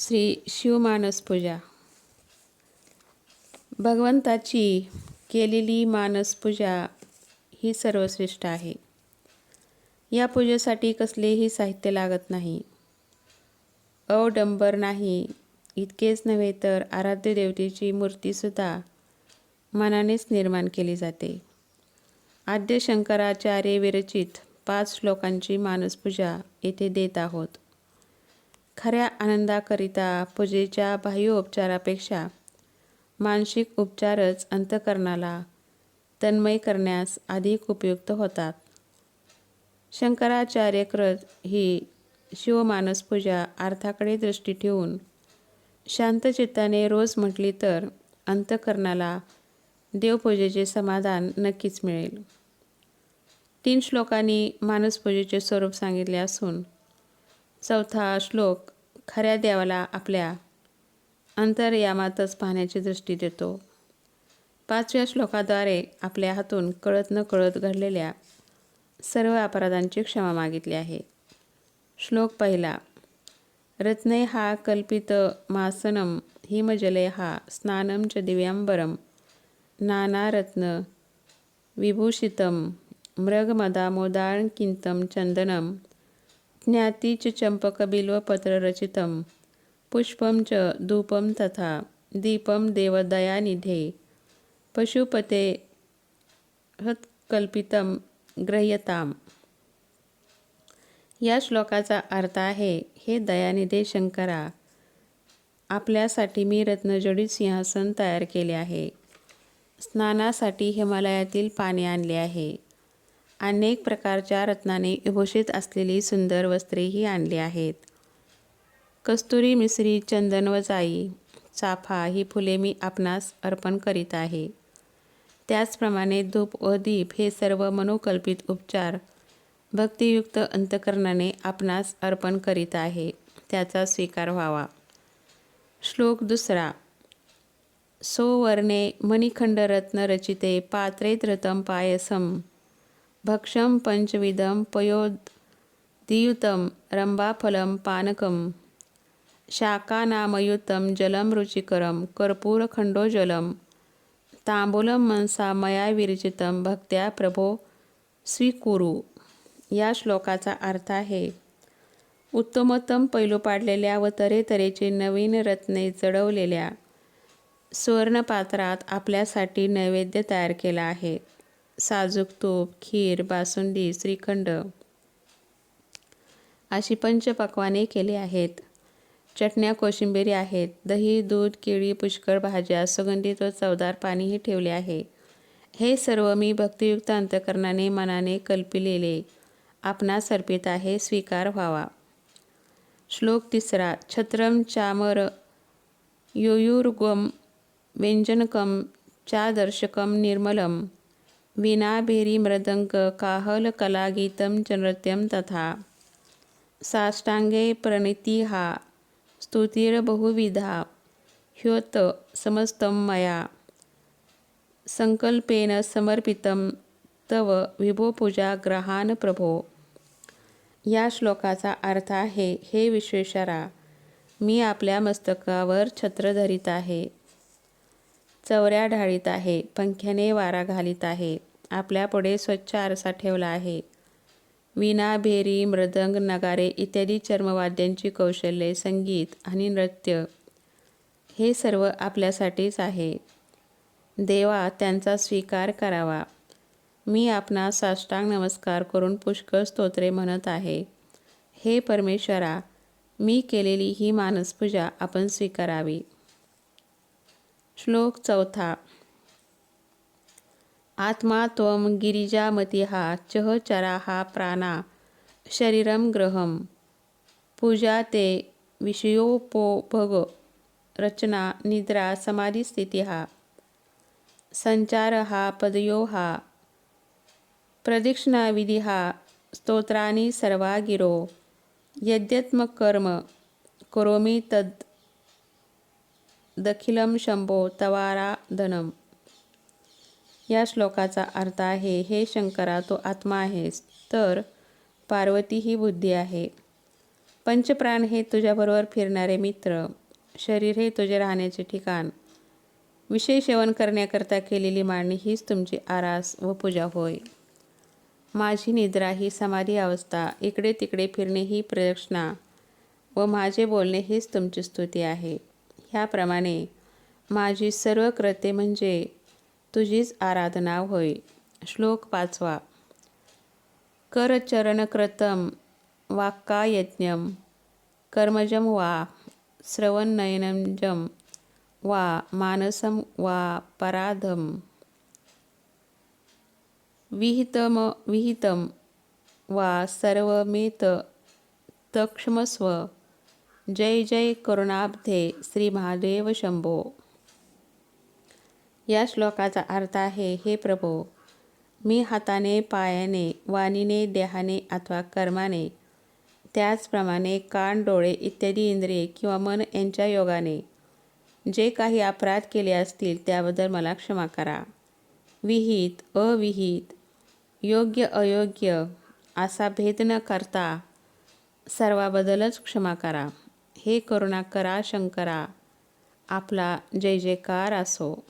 श्री शिवमानस पूजा. भगवंताची केलेली मानस पूजा ही सर्वश्रेष्ठ आहे. या पूजेसाठी कसलेही साहित्य लागत नाही. अवडंबर नाही इतकेच नव्हे तर आराध्य देवतेची मूर्तीसुद्धा मनानेच निर्माण केली जाते. आद्य शंकराचार्य विरचित पाच श्लोकांची मानसपूजा येथे देत आहोत. खऱ्या आनंदाकरिता पूजेच्या बाह्य उपचारापेक्षा मानसिक उपचारच अंतकरणाला तन्मय करण्यास अधिक उपयुक्त होतात. शंकराचार्यकृत ही शिवमानस पूजा अर्थाकडे दृष्टी ठेवून शांतचित्ताने रोज म्हटली तर अंतकरणाला देवपूजेचे समाधान नक्कीच मिळेल. तीन श्लोकांनी मानसपूजेचे स्वरूप सांगितले असून चौथा श्लोक खऱ्या देवाला आपल्या अंतरयामातच पाहण्याची दृष्टी देतो. पाचव्या श्लोकाद्वारे आपल्या हातून कळत न कळत घडलेल्या सर्व अपराधांची क्षमा मागितली आहे. श्लोक पहिला रत्ने हा कल्पित मासनम हिमजले हा स्नानम च दिव्यांबरम नानारत्न विभूषितम मृगमदामोदाळकिंतम चंदनम ज्ञातीच चंपकबिल्वपत्ररचितं पुष्पं च धूपं तथा दीपं देवदयानिधे। पशुपते हत्कल्पितं ग्रह्यताम। या श्लोकाचा अर्थ आहे हे दयानिधे शंकरा आपल्यासाठी मी रत्नजडीत सिंहासन तयार केले आहे. स्नानासाठी हिमालयातील पाणी आणले आहे. अनेक प्रकारच्या रत्नाने विभूषित असलेली सुंदर वस्त्रेही आणली आहेत. कस्तुरी मिसरी चंदन व जाई चाफा ही फुले मी आपणास अर्पण करीत आहे. त्याचप्रमाणे धूप व दीप हे सर्व मनोकल्पित उपचार भक्तियुक्त अंतकरणाने आपणास अर्पण करीत आहे. त्याचा स्वीकार व्हावा. श्लोक दुसरा. सोवर्णे मणिखंडरत्न रचिते पात्रेत रतम पायसम. भक्षं पंचविधं पयोदियुतं रंभाफलं पानकं शाकानामयुतं जलं रुचिकरं कर्पूरखण्डोजलं तांबुलम मनसा मया विरचितं भक्त्या प्रभो स्वीकुरु. या श्लोकाचा अर्थ आहे उत्तमोत्तम पैलू पाडलेल्या व तऱ्हेतऱ्हेचे नवीन रत्ने चढवलेल्या सुवर्णपात्रात आपल्यासाठी नैवेद्य तयार केला आहे. साजूक तूप खीर बासुंदी श्रीखंड अशी पंचपक्वाने केली आहेत. चटण्या कोशिंबिरी आहेत. दही दूध केळी पुष्कळ भाज्या सुगंधित व चवदार पाणीही ठेवले आहे. हे सर्व मी भक्तियुक्त अंतकरणाने मनाने कल्पिलेले आपणास अर्पित आहे स्वीकार व्हावा. श्लोक तिसरा छत्रम चामर योयुर्गम व्यंजनकम चादर्शकम निर्मलम. वीणाभेरी मृदंग काहल कलागीतं च नृत्यं तथा। साष्टांगे प्रणिती हा स्तुतिर्बहुविधा ह्योत समस्तं मया। संकल्पेन समर्पितं तव विभो पूजा ग्रहान प्रभो। या श्लोकाचा अर्थ आहे हे विश्वेश्वरा मी आपल्या मस्तकावर छत्र धरीत आहे. चवऱ्या ढाळीत आहे. पंख्याने वारा घालीत आहे. आपल्यापुढे स्वच्छ आरसा ठेवला आहे. वीणा भेरी मृदंग नगारे इत्यादी चर्मवाद्यांची कौशल्ये संगीत आणि नृत्य हे सर्व आपल्यासाठीच आहे. देवा त्यांचा स्वीकार करावा. मी आपणा साष्टांग नमस्कार करून पुष्कळ स्तोत्रे म्हणत आहे. हे परमेश्वरा मी केलेली ही मानसपूजा आपण स्वीकारावी. श्लोक चौथा. आत्मा त्वं गिरिजामतिहा चहचराहा प्राणा शरीरं ग्रहं पूजा ते विषयोपोभग रचना निद्रा समाधिस्थितिः हा. संचार हा पदयो हा. प्रदक्षिणाविधी हा स्तोत्रानी सर्वा गिरो यद्यत्मक कर्म करोमी दखिलम शंभो तवारा धनम. या श्लोकाचा अर्थ आहे हे शंकरा तो आत्मा आहेस तर पार्वती ही बुद्धी आहे. पंचप्राण हे तुझ्याबरोबर फिरणारे मित्र शरीर हे तुझे राहण्याचे ठिकाण. विषय सेवन करण्याकरता केलेली मांडणी हीच तुमची आरास व पूजा होय. माझी निद्रा ही समाधी अवस्था इकडे तिकडे फिरणे ही प्रदक्षिणा व माझे बोलणे हीच तुमची स्तुती आहे. ह्याप्रमाणे माझी सर्व कृते म्हणजे तुझीच आराधना होय. श्लोक पाचवा. करचरणकृतं वाक्कायज्ञम कर्मजं वा श्रवणनयनजम वा मानसं वा पराधम। विहितम विहितं वा सर्वमेत तक्ष्मस्व जय जय करुणाब्धे श्री महादेव शंभो. या श्लोकाचा अर्थ आहे हे प्रभो मी हाताने पायाने वाणीने देहाने अथवा कर्माने त्याचप्रमाणे कान डोळे इत्यादी इंद्रिये किंवा मन यांच्या योगाने जे काही अपराध केले असतील त्याबद्दल मला क्षमा करा. विहित अविहित योग्य अयोग्य असा भेद न करता सर्वाबद्दलच क्षमा करा. हे करुणा करा शंकरा. आपला जय जयकार असो.